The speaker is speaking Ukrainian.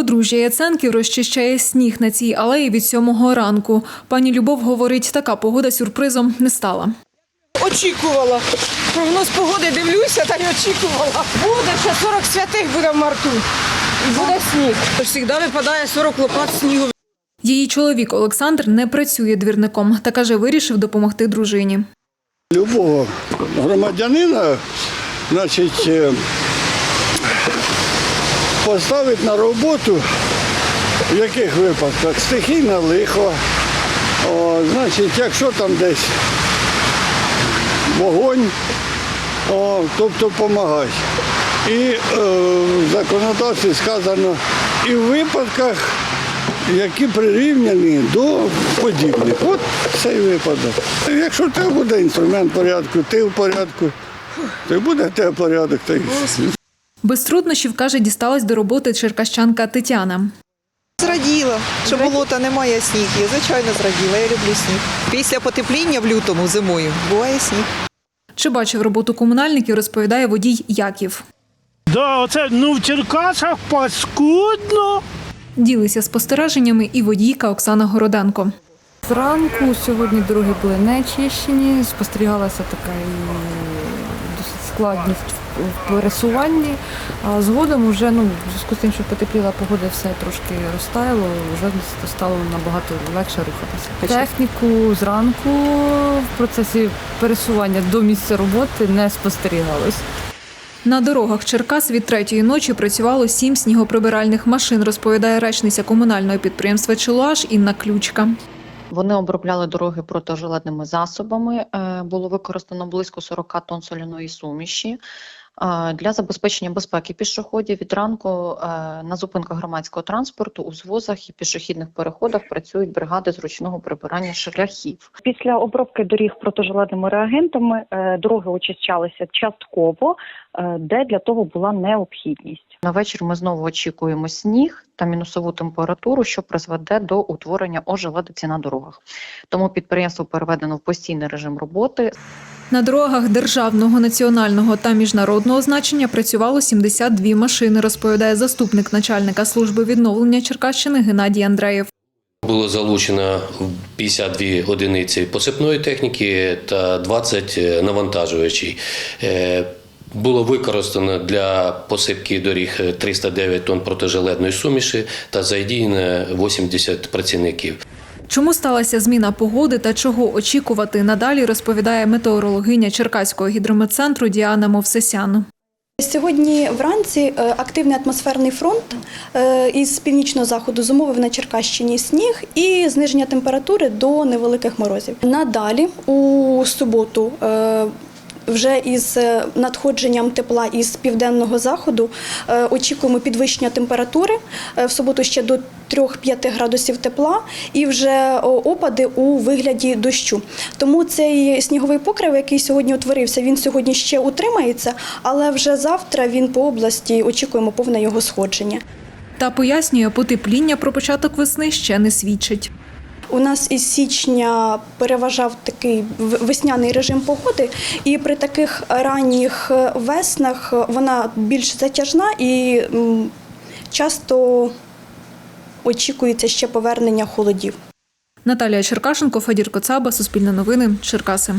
Подружжя Яценків розчищає сніг на цій алеї від сьомого ранку. Пані Любов говорить, така погода сюрпризом не стала. Очікувала. Прогноз погоди дивлюся та й очікувала. Буде ще 40 святих буде в марту. І буде сніг. Завжди випадає 40 лопат снігу. Її чоловік Олександр не працює двірником та каже, вирішив допомогти дружині. любого громадянина, значить, поставить на роботу, в яких випадках стихійне лихо, о, значить, якщо там десь вогонь, о, тобто допомагай. І е, в законодавстві сказано, і в випадках, які прирівняні до подібних. От цей випадок. Якщо тебе буде інструмент порядку, ти в порядку, то й буде в тебе порядок. Та. Без труднощів, каже, дісталась до роботи черкащанка Тетяна. Зраділа, що болота немає сніг. Я звичайно зраділа, я люблю сніг. Після потепління в лютому зимою буває сніг. Чи бачив роботу комунальників, розповідає водій Яків. Да, оце ну в Черкасах паскудно. Ділися спостереженнями і водійка Оксана Городенко. Зранку сьогодні дороги були не чищені, спостерігалася така і досить складність в пересуванні. А згодом вже ну, в зв'язку з тим, що потепліла погода, все трошки розтаяло, вже стало набагато легше рухатися. Техніку зранку в процесі пересування до місця роботи не спостерігалось. На дорогах Черкас від третьої ночі працювало сім снігоприбиральних машин, розповідає речниця комунального підприємства Челуаш Інна Ключка. Вони обробляли дороги протижилетними засобами. Е, Було використано близько 40 тонн соляної суміші. Для забезпечення безпеки пішоходів від ранку е, на зупинках громадського транспорту у звозах і пішохідних переходах працюють бригади зручного прибирання шляхів. Після обробки доріг протижилетними реагентами е, дороги очищалися частково, е, де для того була необхідність. На вечір ми знову очікуємо сніг та мінусову температуру, що призведе до утворення ожеледиці на дорогах. Тому підприємство переведено в постійний режим роботи. На дорогах державного, національного та міжнародного значення працювало 72 машини, розповідає заступник начальника служби відновлення Черкащини Геннадій Андреєв. Було залучено 52 одиниці посипної техніки та 20 навантажувачів. Е, Було використано для посипки доріг 309 тонн протижилетної суміші та задіяно 80 працівників. Чому сталася зміна погоди та чого очікувати надалі, розповідає метеорологиня Черкаського гідрометцентру Діана Мовсесян. Сьогодні вранці е, активний атмосферний фронт е, із північного заходу зумовив на Черкащині сніг і зниження температури до невеликих морозів. Надалі у суботу. Вже із е, надходженням тепла із південного заходу е, очікуємо підвищення температури е, в суботу ще до 3-5 градусів тепла і вже опади у вигляді дощу. Тому цей сніговий покрив, який сьогодні утворився, він сьогодні ще утримається, але вже завтра він по області очікуємо повне його сходження. Та пояснює, потепління про початок весни ще не свідчить. У нас із січня переважав такий весняний режим погоди, і при таких ранніх е, веснах е, вона більш затяжна і часто очікується ще повернення холодів. Наталія Черкашенко, Федір Коцаба, Суспільне новини, Черкаси.